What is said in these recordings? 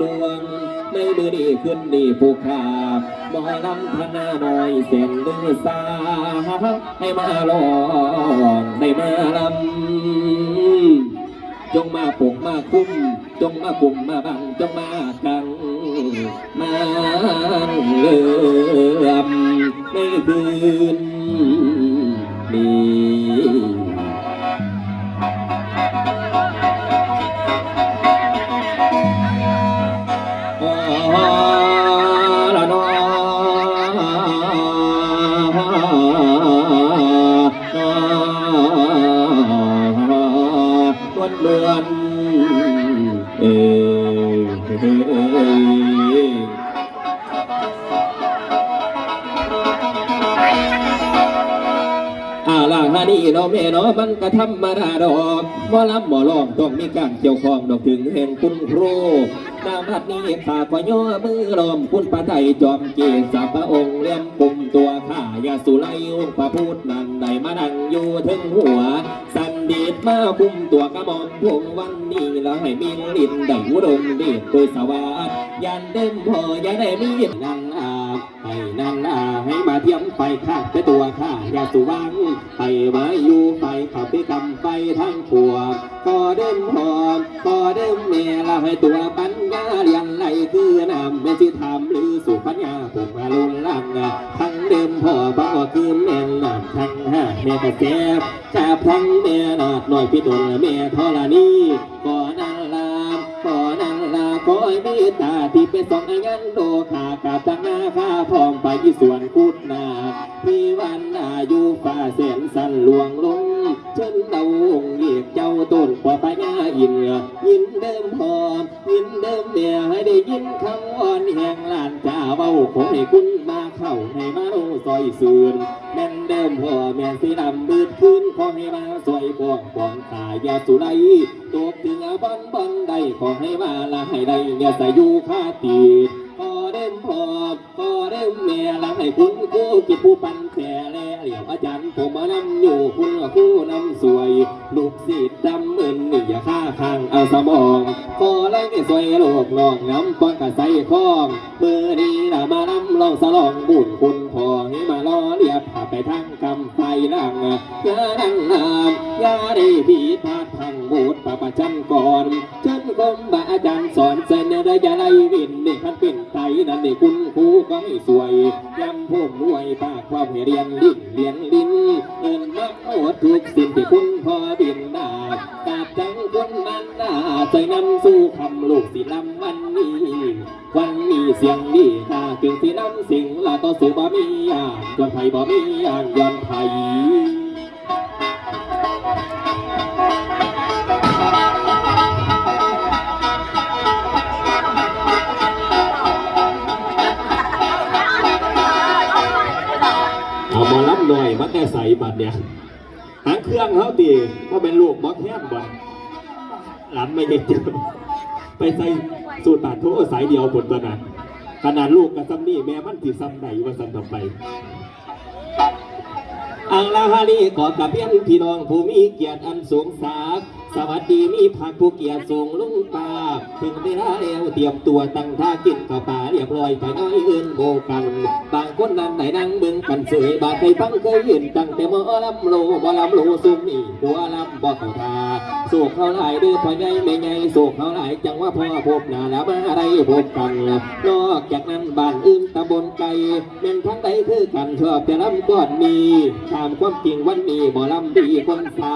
ดวง ในมือนี้ขึ้นนี่ผู้ขาหมอลำพนาหน่อยเสียงลือสาให้มาลองให้มาลำจงมาปกมาคุ้ม จงมาปุ่มมาบังจงมากังมาานี่เนาะแม่เนาะมันก็ธรรมดาดอกบ่ลำบ่ร้องต้องมีการเกี่ยวข้องดอกถึงแห่งคุณครูนามพัดนี้ข้าขอย่อมือล้อมคุณพระไทยจอมเกศสัพระองค์เลี้ยมกลุ่มตัวข้ายาสุไลองค์พระพุทธนันได้มาดังอยู่ถึงหัว สันดีดมาคุมตัวกระหม่อมพงวันนี้แล้วให้มีลิ้นได้อุดมเดโดยสวัสดยันเดิมพออย่าได้มีนังอา ให้นั่งอาให้มาเทียมไฟข้าไปตัวข้ายาสุวังให้มาอยู่ไฟขับไปกำไฟทั้งขัวก็เดิมพอก็เดิมแม่ละให้ตัวปัญญาเรียนไหลคือนำไม่สิทำหรือสุปัญญาผมมาลุนลังทั้งเดิมพ่อบังก็คือแม่นำทั้งห้าแม่กระแสจับทั้งแม่นาดหน่อยพี่ตุนแม่ธรณีก่ ขอให้มีตาที่เป็นสองอายันโดขากาบตั้งหน้าข้าพร้อมไปที่สวนกุดนาพี่วันอายุฝ่าเส้นสันหลวงลง เชิญเดาองค์เอกเจ้าต้นกว่าพญาอินยินเดิมพอยินเดิมเดียให้ได้ยินคำอ่อนแห่งลานจ้าเว้าขอให้คุณมาเข้าให้มาโอซอยสื่นแม่นเดิมพ่อแม่สีดำบืดขึ้นขอให้มาสวยป้องป้องขายาสุไลตกถึงอาบันบันใดขอให้มาละให้ได้เนี่ยใส่อยู่คาตี ขอเดิมพอขอเดิมแม่ละให้คุณครูกิจผู้ปันแผ่แลเหลี่ยมอาจารย์ผมมานำอยู่คุณว่าคู่นำสวย ลูกศิษย์ดำเหมือนนี่อย่าฆ่าข้างเอาสมองขอไล่ไม่สวยโลกลองน้ำปอนกะใส่ข้องเมื่อนี้ละมาลำลองสลองบุญคุณพอให้มาล้อเลียบพาไปทางกำไฟล่างยาดังนามยาได้ผีพาดทางบูดปะปะจันก่อน เชิญคมบาอาจารย์สอนเสนระยะไล่วินนี่คันเป็นไตนั่นนี่คุณครูก็ให้สวยยำพุ่มรวยปากความให้เรียนลิ้นเรียนลิ้นเอินมักโอดทุกสิ่งที่คุณพอบินดาบกาบจังคุณมันดาใจนำสู่คำลูกสิลำวันนี้วันมีเสียงดีตาจึงที่นำสิ่งละต่อสู่บ่มีอ่านจนไผบ่มีอ่านย้อนไผเลำหน่อยมันแต่ใส่บัตรเนี่ยหางเครื่องเขาตีว่าเป็นลูกบล็อแคบบ่หลับไม่ได้เจอไปใส่สูตรตัดโทสายเดียวบนตัวนั้นขนาดลูกกับซัมนี่แม่มันสิซ้ำไหนว่าซ้ำต่อไปอังลาฮานีขอกับเพียนพี่น้องผู้มีเกียรติอันสูงสาก สวัสดีมีผักผู้เกียรติสูงลุงตาถึงเวลาแล้วเตรียมตัวตั้งท่ากินข้าวปลาเรียบร้อยไปน้อยอื่นโบกัน บางคนนั้นไหนนั่งเบิ่งกันเสยบาดเคยฟังเคยยืนตั้งแต่มอลำโลบ่ลำโลซุ่มนี่หัวลำบ่เข้าทาโศกเขาหลายเด้อพ่อใหญ่แม่ใหญ่โศกเขาหลายจังว่าพ่อพบหน้าแล้วมาอะไรพบกันนอกจากนั้นบ้านอื่นตำบลไกลแม่นทั้งใดคือกันชอบแต่ลำก้อนมีตามความจริงวันนี้บ่ลำดีคนซา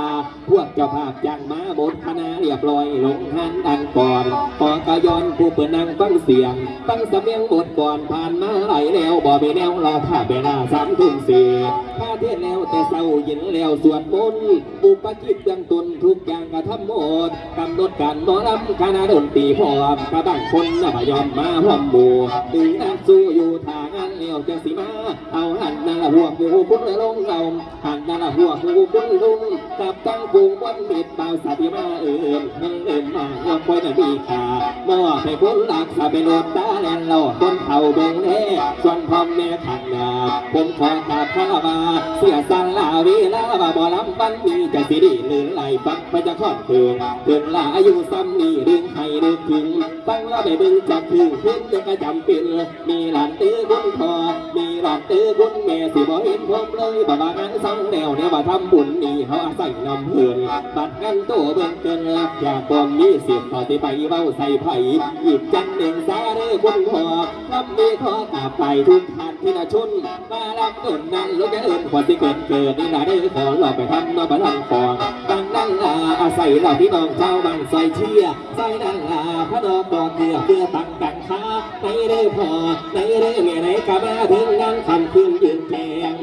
พวกเจ้าภาพจ้างมาบทคณะเรียบร้อยลงหันดังก่อนพอกะยอนผู้เปิดนางฟังเสียง ตั้งสำเนียงบทก่อนผ่านมาไหลแล้วบ่ไปแนวรอผ้าเวลาสามทุ่มเสียผ้าเทศแล้วแต่เศร้าเย็นแล้วสวดมนต์อุปกิจยังตนทุกอย่างกระทำหมดกำหนดการหมอลำคณะดนตรีพร้อมกระบางคนน่ะพยอมมาพร้อมหมู่ตึงนักสู้อยู่ทางานเลี้ยวจะสิมาเอาหันนาละหัวกูพุ่นลงเราหันนาละหัวกูพุ่นลุงกับตั้งกูวันเมิดเบาใสที่มาเอื่นมึงเอื่นมาว่าคอยน่ะมีค่ามอให้คนรักษาไปโลดตาแลนหลอดคนเฒ่าเบ่งแน่ส่วนพ่อแม่ขันดาผมขอกราบคารวะเสียสันลาเวลาว่าบ่ลำบันมีจะสิดีลื่นไหลฟังไปจะคลอดเคืองเกินลาอายุซ้ำนี่ดึงให้ดึงถึงฟังล้วไปดึงจับถึงขึ้นจะกระจำเป็นมีหลานตื้อคุณพ่อมีหลานตื้อคุณแม่สิบ่เห็นผมเลยบ่ว่างานสังแนวเนี่ยว่าทำบุญนี่เขาอาศัยนำเพื่อนบัดกันโตเบิ่งเกินอยากความมีเสียงต่อที่ไปเว้าใส่ไผ่หยิบจันเด่งสาเด้อคุณพ่อรับมีขอกราบไปทุกท่านที่นาชนมารับเอินนั้นลูกจะเอินขวัญที่เกิดเกิดนี่นะเด้ขอหลอกไปทำมาบันฟองดังนั้นลาอาศัยเหล่าพี่น้องเจ้าบางใส่เชียใส่ดังลาพระนองกอเกลือเพื่อตั้งกันค้าในเด้อพอในเด้อแม่ไหนกะมาถึงนั้นคำคืนยืนแจง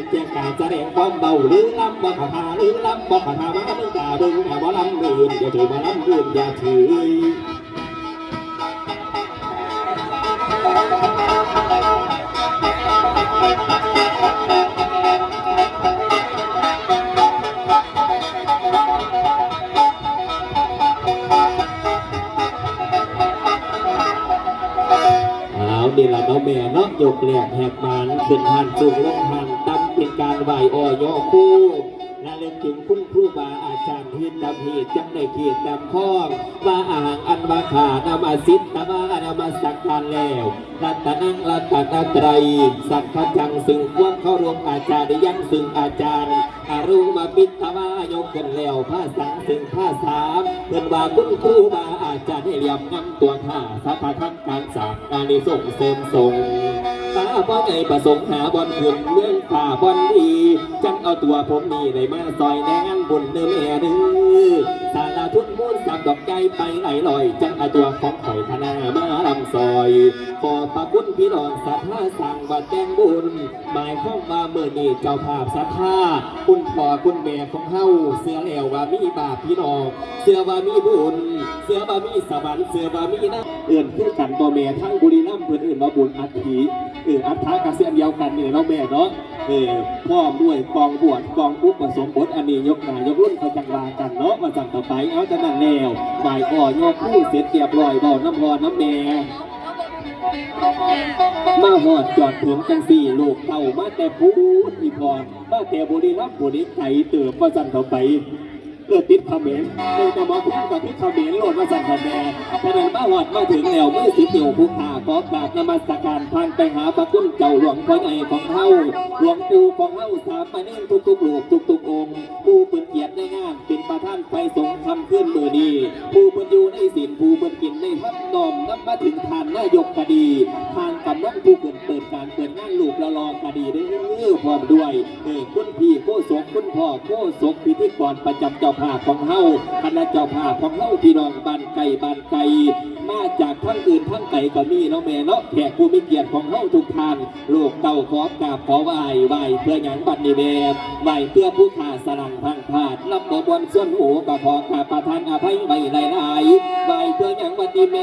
นแจงการแสดงความเบาหรือลำบ่ขาหรือลำบ่ขามามึงกาดึงแต่ว่าลำอื่นอย่าถือว่าลำอื่นอย่าถือเอาดีละเนาะแม่เนาะยกแหลกแหกมันขึ้นหันสูงลงหันตั้มเป็น การไหวอ่อยอคู่และเล่นถึงคุณครูบาอาจารย์ที่ดำเหตุจังในเขียดดำข้องว่าอ่างอันมาขานามาสิทธมานามาสักการแล้วรัตนังรัตนตรัยสักขจังซึ่งควรเข้ารวมอาจารย์ยังซึ่งอาจารย์อารุมาปิตวายกันแล้วผ้าสังซึ่งผ้าสามเพิ่อนว่าคุณครูบาอาจารย์ให้เหลี่ยมนำตัวข้าสัพพะทังการสร้างการนิส่งเสริมส่ง ตาบ่ไงประสงค์หาบอลขึ้นเรื่องฝ่าบอลดีจังเอาตัวผมนี่ในมาซอยแนงบุญเด้อแม่เด้อสาราทุนมูลสั ดอกใจไปไหลลอยจังอาตัวของข่อยธนามาลำซอยขอพระคุณพี่น้องสัทธาสั่งวัดแจ้งบุญหมายข้องมาเมื่อนี้เจ้าภาพสัทธาคุณพ่อคุณแม่ของเฮาเสือแล้วว่ามีบาปพี่น้องเสือว่ามีบุญเสือว่ามีสวรรค์เสือว่ามีนะเอื่นขึ้นกันตัวแม่ทั้งบุรีรัมย์เพื่อนอื่นมาบุญอัฐิเอออัฐากเสียนเดียวกันเนี่ยเนาแม่เนาะเออพ่อมด้วยกองบวชกองปุ๊บผสมบทอันนี้ยกหนายกรุ่นเขาจังลากันเนาะมาจังต่อไปเอาจะนั่นแนวบ่ายอ่อยอผู้เสร็จเรียบร้อยบ่อน้ำพอน้ำแม่มาหอดจอดถึงจังสี่ลูกเต่ามาแต่พูดอีกอนมาแต่บุรีรัมย์บุรีไก่เติมมาจังต่อไป เกิดติดขมเมนต์เกิดจะมาพูดกับทิศขมิ้นโหลดมาสั่งคอมเมนต์ฉะนั้นมาหอดมาถึงแล้วเมื่อสิบเดียวผู้ขาขอกราบนมัสการพานไปหาพระคุณเจ้าหลวงพ่อใหญ่ของเฮาหลวงปู่ของเฮาสามมาเน่นทุกๆลูกทุกๆองค์ผู้เป็นเกียรติในงานเป็นประธานไปสงฆ์คำขึ้นมือดีผู้เป็นอยู่ในศีลผู้เป็นกินใน มาถึงทานนายกคดีทางกำนันผู้เกิดเปิดการเปิดงานลูกละลองคดีได้อพร้อมด้วยเออคุณพี่โคศกคุณพ่อโคศกพิธีกรประจำเจ้าภาพของเฮาคณะเจ้าภาพของเฮาพี่น้องบ้านไก่บ้านไก่มาจากทั้งอื่นทั้งไก่ก็มีเนาะแม่เนาะแขกผู้มีเกียรติของเฮาทุกท่านลูกเต่าขอกราบขอไหว้ไหว้เพื่อหยังบัดนี้แม่ไหว้เพื่อผู้ขาสลังพังพาดลำบบวนส่วนหูก็ขอกราบประทานอภัยไว้หลายๆไหว้เพื่อหยังบัดนี้แม่